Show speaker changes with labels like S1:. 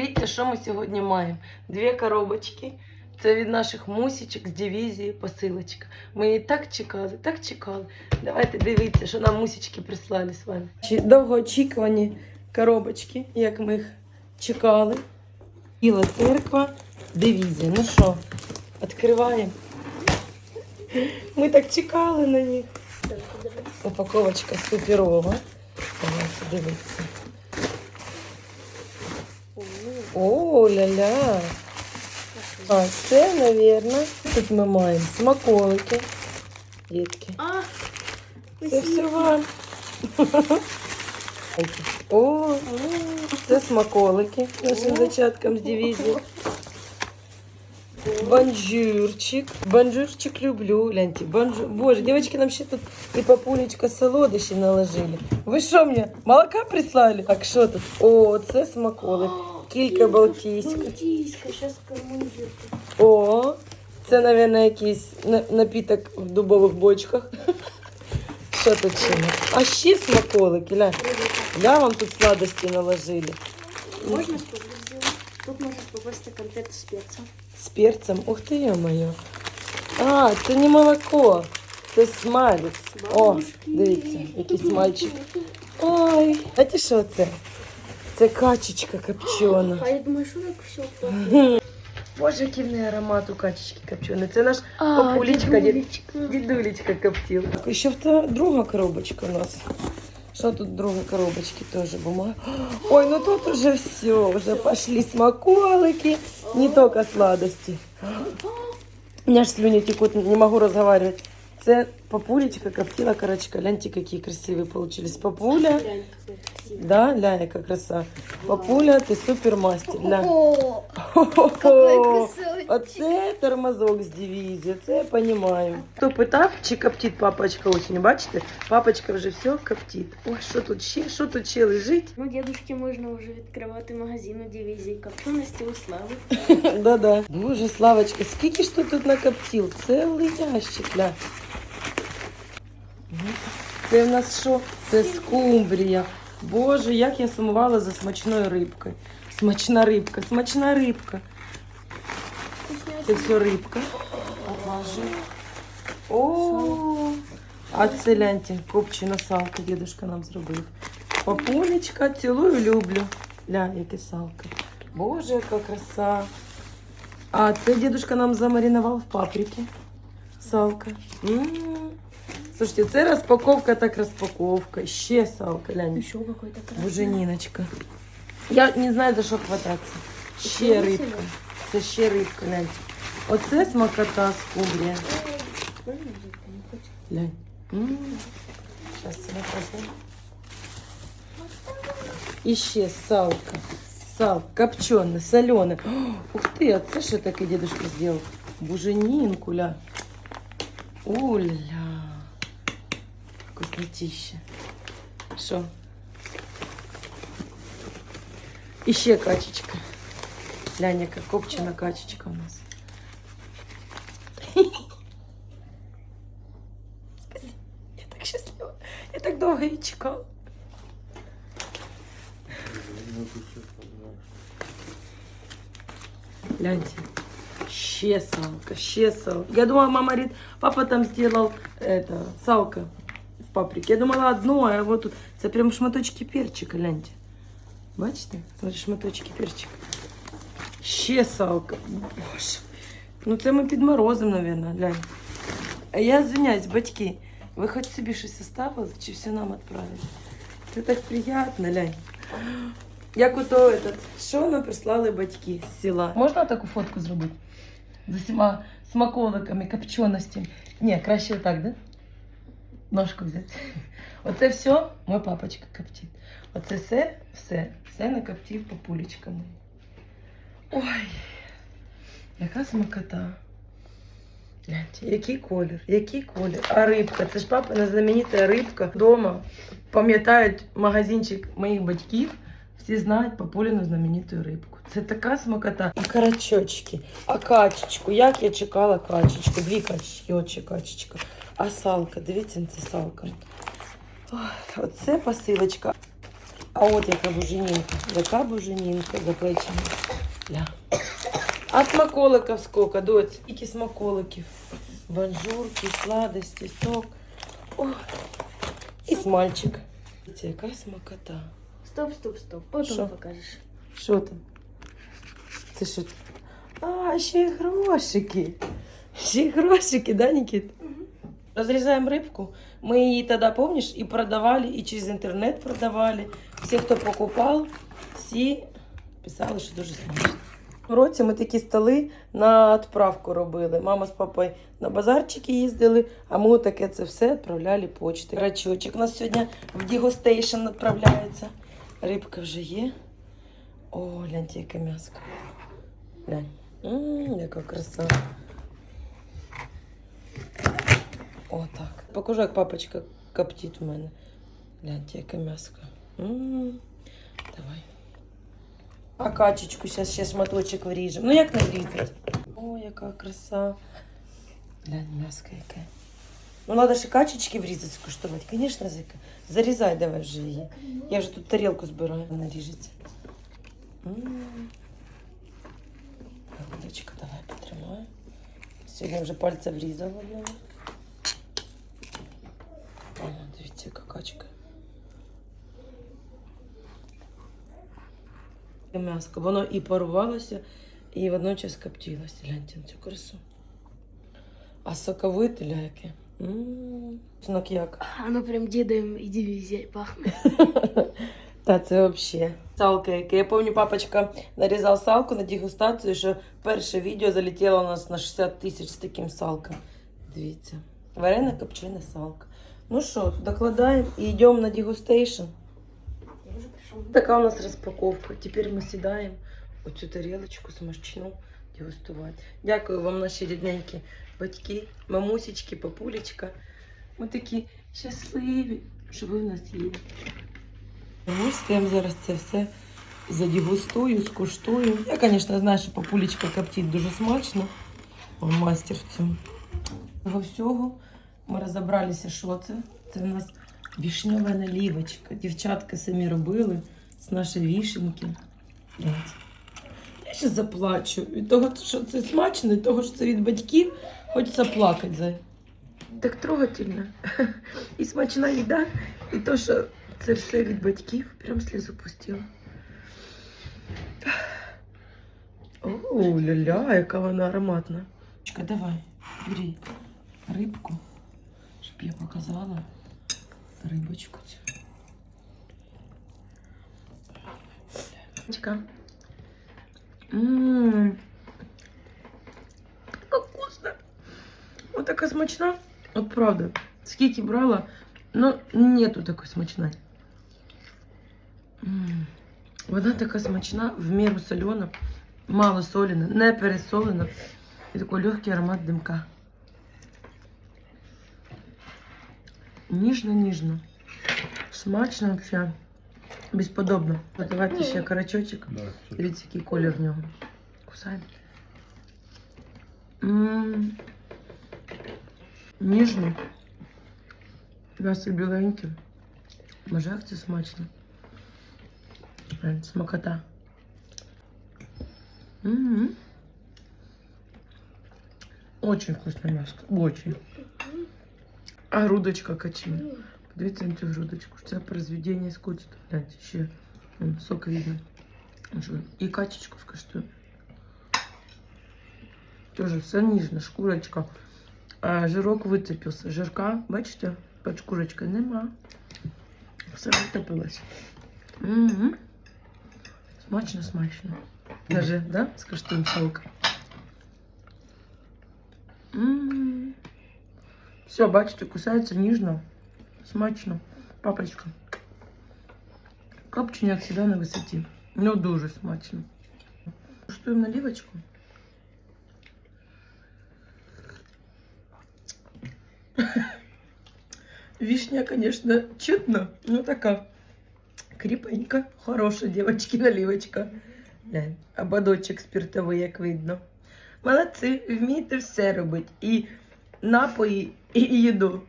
S1: Дивіться, що ми сьогодні маємо. Дві коробочки. Це від наших мусічок з дивізії посилочка. Ми її так чекали, так чекали. Давайте дивіться, що нам мусічки прислали з вами. Довгоочікувані коробочки, як ми їх чекали. Біла церква, дивізія. Ну що, відкриваємо. Ми так чекали на них. Упаковочка суперова. Давайте дивитися. О, ля-ля. А, це, навірно, тут ми маємо смаколики. Дітки.
S2: А,
S1: Це все вам. О, це смаколики нашим зачаткам з дивізії. Бонжурчик. Бонжурчик люблю. Гляньте, бонжур. Боже, девочки нам ще тут і папулечка солодощі наложили. Ви що мені, молока прислали? Так, що тут? О, це смаколик. Кілька балтійських.
S2: Балтийска, сейчас коммунирует.
S1: О, це, мабуть, якийсь на- напіток в дубових бочках. Що тут ще? у нас? А ще смаколики, ля. Я вам тут сладості наложили.
S2: Можно что-то сделать? Тут может попасть конфеты с перцем.
S1: З перцем. Ух ти, йо-моє. А, це не молоко. Це смалець. О,
S2: Бабушки.
S1: дивіться, якийсь мальчик. Ой, знаєте, що це? Це качечка копчена.
S2: А я думаю, что так все
S1: Боже, який в неї аромат у качечки копченої. Це наш Папулечка, дід- Дідулечка коптил. І ще друга коробочка у нас. Що тут друга коробочки теж бумага? Ой, ну тут уже все, уже пошли смаколики, не только сладости. У меня аж слюни текут, не могу разговаривать. Це папулечка коптила, короче, гляньте, какие красивые получились. Папуля, да, ля, яка краса. Папуля, ты супер мастер, ля.
S2: О,
S1: Хо-хо-хо. Оце тормозок з дивізії, це я розумію. Хто питав, чи коптить папочка осінню, бачите? Папочка вже все коптить. Ой, що тут ще, що тут ще лежить?
S2: Ну, дедушке можна вже відкривати магазин у дивізії копченості у слави.
S1: Да-да. Боже, Славочка, скільки ж ти тут накоптив? Цілий ящик, ля. Це в нас що? Це скумбрія. Боже, як я сумувала за смачною рибкою. Смачна рибка, смачна рибка. Це все рибка. О, а це гляньте, копчена салка дідушка нам зробив. Папулечка, цілую, люблю. Ля, яке салка. Боже, яка краса. А це дідушка нам замаринував в паприці. Салка. М. Слушайте, це розпаковка, так розпаковка. Ще салка, глянь.
S2: Еще какой-то красный.
S1: Боже, Ніночка. Я не знаю, за що хвататися. Ще рибка. Це ще рибка, глянь. Оце смакота скумбрія. Глянь. М. Щас я покажу. І ще салка. Сал, копчене, солене. О, Ух ти, а це що таке дедушка зробив? Буженінку, ля. Уля. Вкуснотища. Що? І ще качечка. Глянь, яка копчена качечка у нас. Я так щаслива. Я так довго її чекала. Гляньте. Ще салка, ще салка. Я думала, мама говорит, папа там сделал это, салка В паприке. Я думала одно, а вот тут це прям шматочки перчика, гляньте. Бачите? Ось шматочки перчика. Ще салка. Боже. Ну це ми під морозом, мабуть, глянь. А я звиняюсь, батьки, ви хоч собі щось оставили, чи все нам відправили? Це так приємно, глянь. Як ото этот, що нам прислали батьки з села. Можна таку фотку зробити? З усіма смаколиками, копченостями. Ні, краще так, да? Ножку взяти. Оце все мой папочка коптить. Оце все, все, все накоптив папулечками. Ой, яка смакота. Який колір, який колір. А рибка, це ж папина знаменита рибка. Дома пам'ятають магазинчик моїх батьків. Всі знають папуліну знамениту рибку. Це така смакота. І карачочки, а качечку. Як я чекала качечку. Дві качечки, очі качечка. А салка, дивіться на це салка. Ой, оце посилочка. А от яка буженінка. Яка буженінка запечена. Ля. А смаколиків скільки, доць? Скільки смаколиків. Банжурки, сладості, сок. О, і смальчик. Це яка смакота.
S2: Стоп, стоп, стоп. Потім
S1: Що?
S2: покажеш.
S1: Що там? Це що? А, ще й грошики. Ще й грошики, да, Нікіт? Разрезаем рыбку. Мы її тоді, помнишь, і продавали, і через інтернет продавали. Всі, хто покупав, всі писали, що дуже смачно. В році ми такі столи на відправку робили. Мама з папою на базарчики їздили, а ми таке це все відправляли почтою. Рачочок у нас сьогодні в дегустейшн відправляється. Рибка вже є. О, гляньте, яке м'яско. Глянь. Ммм, яка краса. О, так. Покажу, як папочка коптить у мене. Гляньте, яке м'яско. Давай. А качечку зараз ще шматочок вріжемо. Ну як не врізати? О, яка краса. Глянь, м'яско яке. Ну, треба ще качечки врізати, скуштувати. Звісно, Зика. Зарізай давай вже її. Я вже тут тарілку збираю, вона ріжеться. М. Водичка, давай потримаю. Сьогодні вже пальця врізала одного. О, дивіться, яка качка. І М'яско. Воно і порвалося, і водночас коптилося. Гляньте на цю красу. А соковите ляки. Смак як.
S2: Воно прям дідом і дивізією пахне.
S1: Та це взагалі. Салка, яке. Я пам'ятаю, папочка нарізав салку на дегустацію, що перше відео залетіло у нас на 60 тисяч з таким салком. Дивіться. Варена копчена салка. Ну що, докладаємо і йдемо на дегустейшн. Така у нас розпаковка. Тепер ми сідаємо оцю тарілочку смачну дегустувати. Дякую вам, наші рідненькі батьки, мамусечки, папулечка. Ми такі щасливі, що ви в нас є. Удовольствием зараз це все задегустую, скуштую. Я, звісно, знаю, що папулечка коптить дуже смачно. В цьому. Того всього ми розібралися, що це. Це в нас вішньова налівочка. Дівчатка самі робили з нашої вішенки. Я ще заплачу. Від того, що це смачно, від того, що це від батьків, хочеться плакати. Так трогательно. І смачна їда, і то, що це все від батьків, прям слізу пустила. О, ля-ля, яка вона ароматна. Чекай, давай, бери рибку, щоб я показала рибочку цю. Чекай. Ммм. Как вкусно. Вот така смачна. От правда. Скільки брала, но нету такої смачної. Вона така смачна, в міру солена, мало солена, не пересолена. І такий легкий аромат димка. Ніжно-ніжно. Смачно взагалі. Безподобно. Давайте ще карачочок. Дивіться, який колір в нього. Кусаємо. М. Ніжно. М'ясо біленьке. Може, як це смачно. Прям Смакота. М. Очень вкусное мясо. Очень. А грудочка качиня. Подивіться на цю грудочку. Це произведення іскусства. Гляньте, ще сок видно. І качечку скуштую. Тоже все ніжно, шкурочка. А жирок вицепився. Жирка, бачите, під шкурочкою нема. Все витопилось. Угу. Смачно, смачно. Даже, да, скуштуємо салка. М. Все, бачите, кусається ніжно, смачно. Папочка. Копчення, як завжди, на висоті. Ну, дуже смачно. Куштуємо наливочку. Вишня, конечно, чутно, но така Кріпенька, хороша дівчатки наливочка. Глянь, ободочок спиртовий, як видно. Молодці, вмієте все робити. І напої, і їду.